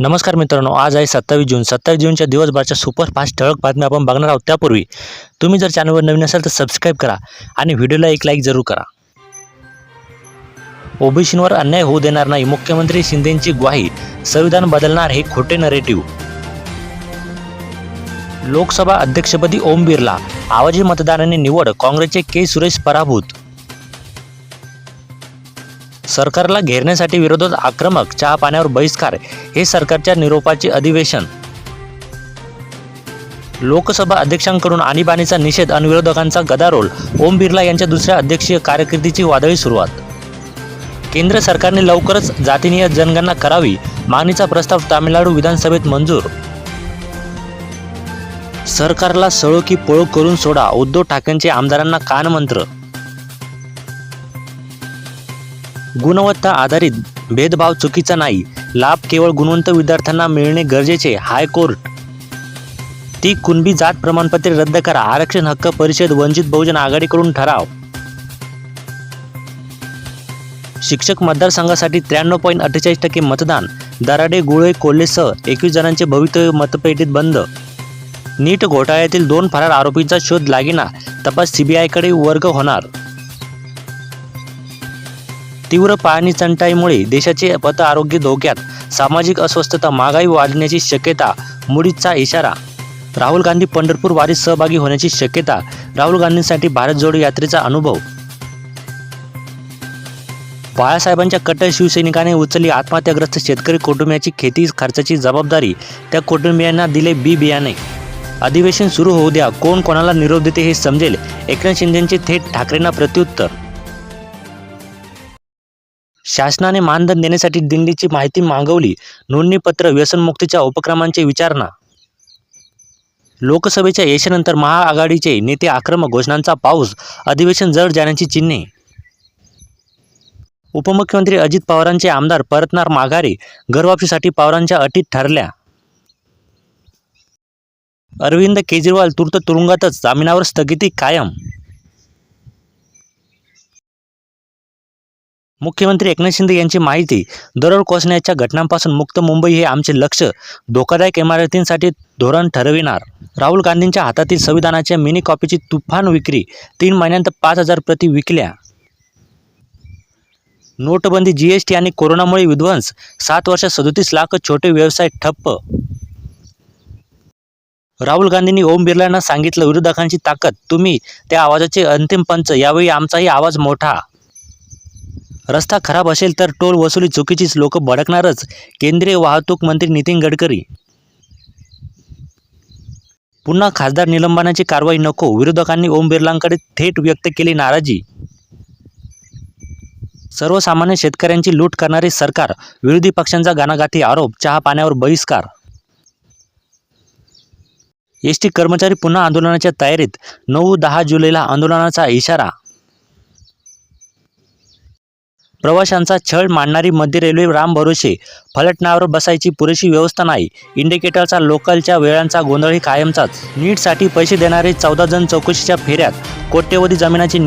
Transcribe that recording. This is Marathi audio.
नमस्कार मित्रांनो आज आहे सत्तावीस जून. सत्तावीस जूनच्या दिवसभराच्या सुपरफास्ट ठळक बातम्या आपण बघणार आहोत त्यापूर्वी. तुम्ही जर चॅनलवर नवीन असाल तर सबस्क्राईब करा आणि व्हिडिओला एक लाईक जरूर करा. ओबीसींवर अन्याय होऊ देणार नाही मुख्यमंत्री शिंदेंची ग्वाही संविधान बदलणार हे खोटे नरेटिव्ह लोकसभा अध्यक्षपदी ओम बिर्ला आवाजी मतदारांनी निवड काँग्रेसचे के सुरेश पराभूत. सरकारला घेरण्यासाठी विरोधात आक्रमक चहा पाण्यावर बहिष्कार हे सरकारच्या निरोपाचे अधिवेशन. लोकसभा अध्यक्षांकडून आणीबाणीचा निषेध आणि विरोधकांचा गदारोळ. ओम बिर्ला यांच्या दुसऱ्या अध्यक्षीय कारकिर्दीची वादळी सुरुवात. केंद्र सरकारने लवकरच जातीनिय जनगणना करावी मागणीचा प्रस्ताव तामिळनाडू विधानसभेत मंजूर. सरकारला सळो की पळो करून सोडा उद्धव ठाकरेंचे आमदारांना कानमंत्र गुणवत्ता आधारित भेदभाव चुकीचा नाही. लाभ केवळ गुणवंत विद्यार्थ्यांना मिळणे गरजेचे हायकोर्ट ती कुणबी जात प्रमाणपत्रे रद्द करा. आरक्षण हक्क परिषद वंचित बहुजन आघाडीकडून ठराव. शिक्षक मतदारसंघासाठी त्र्याण्णव पॉईंट अठ्ठेचाळीस टक्के मतदान. दराडे गुळे कोल्हेसह एकवीस जणांचे भवितव्य मतपेटीत बंद. नीट घोटाळ्यातील दोन फरार आरोपींचा शोध लागेना. तपास सीबीआयकडे वर्ग होणार. तीव्र पाणी टंचाईमुळे देशाचे पत आरोग्य धोक्यात सामाजिक अस्वस्थता महागाई वाढण्याची शक्यता मुडीचा इशारा. राहुल गांधी पंढरपूर वारीत सहभागी होण्याची शक्यता राहुल गांधींसाठी भारत जोडो यात्रेचा अनुभव. बाळासाहेबांच्या कट्टर शिवसैनिकाने उचलली आत्महत्याग्रस्त शेतकरी कुटुंबियाची खेती खर्चाची जबाबदारी त्या कुटुंबियांना दिले बी बियाणे. अधिवेशन सुरू होऊ द्या कोण कोणाला निरोप देते हे समजेल एकनाथ शिंदेचे थेट ठाकरेंना प्रत्युत्तर. शासनाने मानधन देण्यासाठी दिंडीची माहिती मागवली. नोंदणीपत्र व्यसनमुक्तीच्या उपक्रमांची विचारणा. लोकसभेच्या यशानंतर महाआघाडीचे नेते आक्रमक घोषणांचा पाऊस अधिवेशन जड जाण्याची चिन्हे. उपमुख्यमंत्री अजित पवारांचे आमदार परतणार माघारी घरवापसीसाठी पवारांच्या अटीत ठरल्या. अरविंद केजरीवाल तूर्त तुरुंगातच जामिनावर स्थगिती कायम. मुख्यमंत्री एकनाथ शिंदे यांची माहिती दरड कोसण्याच्या घटनांपासून मुक्त मुंबई हे आमचे लक्ष धोकादायक इमारतींसाठी धोरण ठरविणार. राहुल गांधींच्या हातातील संविधानाच्या मिनी कॉपीची तुफान विक्री तीन महिन्यांत पाच हजार प्रति विकल्या. नोटबंदी जीएसटी आणि कोरोनामुळे विध्वंस सात वर्षात सदोतीस लाख छोटे व्यवसाय ठप्प. राहुल गांधींनी ओम बिर्लांना सांगितलं विरोधकांची ताकद तुम्ही त्या आवाजाचे अंतिम पंच यावेळी आमचाही आवाज मोठा. रस्ता खराब असेल तर टोल वसुली चुकीचीच लोक भडकणारच केंद्रीय वाहतूक मंत्री नितीन गडकरी. पुन्हा खासदार निलंबनाची कारवाई नको विरोधकांनी ओम बिर्लांकडे थेट व्यक्त केली नाराजी. सर्वसामान्य शेतकऱ्यांची लूट करणारे सरकार विरोधी पक्षांचा गाणागाठी आरोप चहा पाण्यावर बहिष्कार. एस टी कर्मचारी पुन्हा आंदोलनाच्या तयारीत नऊ दहा जुलैला आंदोलनाचा इशारा. प्रवाशांचा छळ मांडणारी मध्य रेल्वे राम भरोसे. फलटणावर बसायची पुरेशी व्यवस्था नाही. इंडिकेटरचा लोकलच्या वेळांचा गोंधळही कायमचाच. नीटसाठी पैसे देणारे चौदा जण चौकशीच्या फेऱ्यात. कोट्यवधी जमिनाची